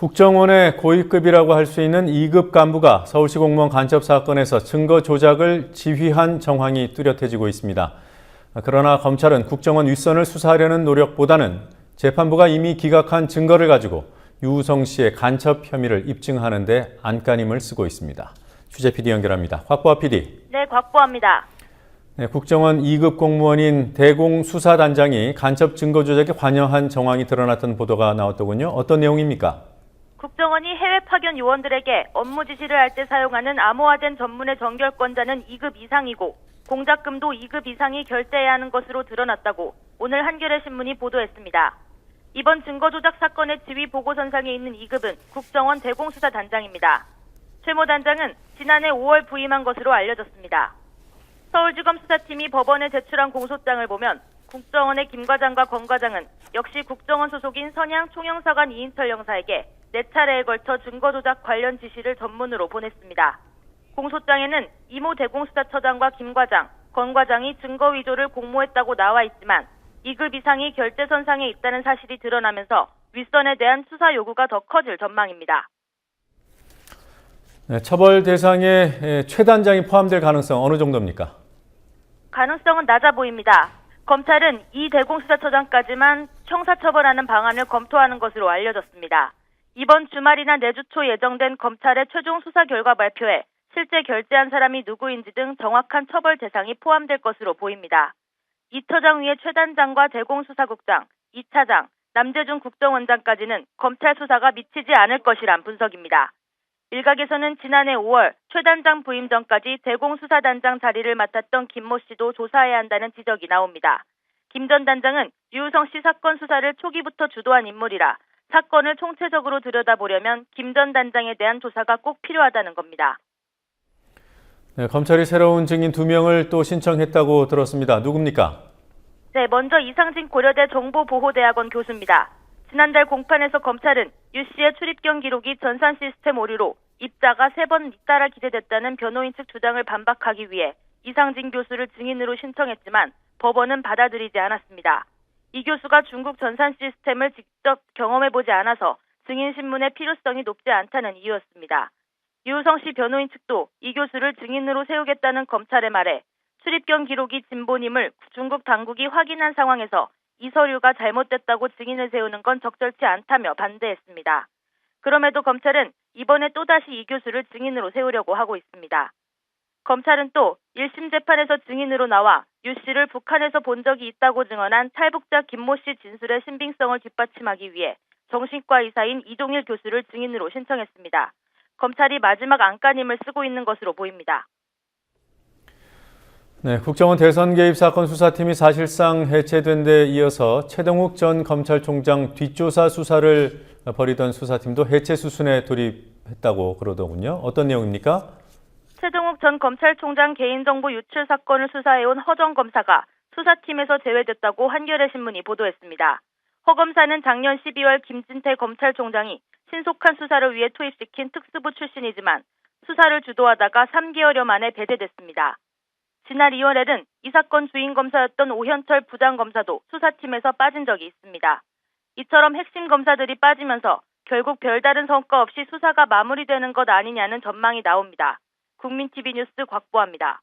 국정원의 고위급이라고 할 수 있는 2급 간부가 서울시 공무원 간첩 사건에서 증거 조작을 지휘한 정황이 뚜렷해지고 있습니다. 그러나 검찰은 국정원 윗선을 수사하려는 노력보다는 재판부가 이미 기각한 증거를 가지고 유우성 씨의 간첩 혐의를 입증하는 데 안간힘을 쓰고 있습니다. 취재 PD 연결합니다. 확보아 PD. 네, 곽보합니다. 네, 국정원 2급 공무원인 대공수사단장이 간첩 증거 조작에 관여한 정황이 드러났던 보도가 나왔더군요. 어떤 내용입니까? 국정원이 해외 파견 요원들에게 업무 지시를 할 때 사용하는 암호화된 전문의 정결권자는 2급 이상이고 공작금도 2급 이상이 결제해야 하는 것으로 드러났다고 오늘 한겨레 신문이 보도했습니다. 이번 증거 조작 사건의 지휘 보고선상에 있는 2급은 국정원 대공수사 단장입니다. 최모 단장은 지난해 5월 부임한 것으로 알려졌습니다. 서울지검 수사팀이 법원에 제출한 공소장을 보면 국정원의 김 과장과 권 과장은 역시 국정원 소속인 선양 총영사관 이인철 영사에게 네 차례에 걸쳐 증거 조작 관련 지시를 전문으로 보냈습니다. 공소장에는 이모 대공수사 처장과 김 과장, 권 과장이 증거 위조를 공모했다고 나와 있지만 2급 이상이 결제선상에 있다는 사실이 드러나면서 윗선에 대한 수사 요구가 더 커질 전망입니다. 네, 처벌 대상에 최 단장이 포함될 가능성 어느 정도입니까? 가능성은 낮아 보입니다. 검찰은 이 대공수사처장까지만 형사처벌하는 방안을 검토하는 것으로 알려졌습니다. 이번 주말이나 내주 초 예정된 검찰의 최종 수사 결과 발표에 실제 결제한 사람이 누구인지 등 정확한 처벌 대상이 포함될 것으로 보입니다. 이 처장 위에 최 단장과 대공수사국장, 이 차장, 남재준 국정원장까지는 검찰 수사가 미치지 않을 것이란 분석입니다. 일각에서는 지난해 5월 최 단장 부임 전까지 대공수사단장 자리를 맡았던 김모 씨도 조사해야 한다는 지적이 나옵니다. 김 전 단장은 유우성 씨 사건 수사를 초기부터 주도한 인물이라 사건을 총체적으로 들여다보려면 김 전 단장에 대한 조사가 꼭 필요하다는 겁니다. 네, 검찰이 새로운 증인 두 명을 또 신청했다고 들었습니다. 누굽니까? 네, 먼저 이상진 고려대 정보보호대학원 교수입니다. 지난달 공판에서 검찰은 유 씨의 출입경 기록이 전산 시스템 오류로 입자가 세 번 잇따라 기재됐다는 변호인 측 주장을 반박하기 위해 이상진 교수를 증인으로 신청했지만 법원은 받아들이지 않았습니다. 이 교수가 중국 전산 시스템을 직접 경험해보지 않아서 증인 신문의 필요성이 높지 않다는 이유였습니다. 유우성 씨 변호인 측도 이 교수를 증인으로 세우겠다는 검찰의 말에 출입경 기록이 진본임을 중국 당국이 확인한 상황에서 이 서류가 잘못됐다고 증인을 세우는 건 적절치 않다며 반대했습니다. 그럼에도 검찰은 이번에 또다시 이 교수를 증인으로 세우려고 하고 있습니다. 검찰은 또 1심 재판에서 증인으로 나와 유 씨를 북한에서 본 적이 있다고 증언한 탈북자 김모 씨 진술의 신빙성을 뒷받침하기 위해 정신과 의사인 이동일 교수를 증인으로 신청했습니다. 검찰이 마지막 안간힘을 쓰고 있는 것으로 보입니다. 네, 국정원 대선 개입 사건 수사팀이 사실상 해체된 데 이어서 최동욱 전 검찰총장 뒷조사 수사를 벌이던 수사팀도 해체 수순에 돌입했다고 그러더군요. 어떤 내용입니까? 최동욱 전 검찰총장 개인정보 유출 사건을 수사해온 허정 검사가 수사팀에서 제외됐다고 한겨레 신문이 보도했습니다. 허 검사는 작년 12월 김진태 검찰총장이 신속한 수사를 위해 투입시킨 특수부 출신이지만 수사를 주도하다가 3개월여 만에 배제됐습니다. 지난 2월에는 이 사건 주인 검사였던 오현철 부장검사도 수사팀에서 빠진 적이 있습니다. 이처럼 핵심 검사들이 빠지면서 결국 별다른 성과 없이 수사가 마무리되는 것 아니냐는 전망이 나옵니다. 국민TV 뉴스 곽보합니다.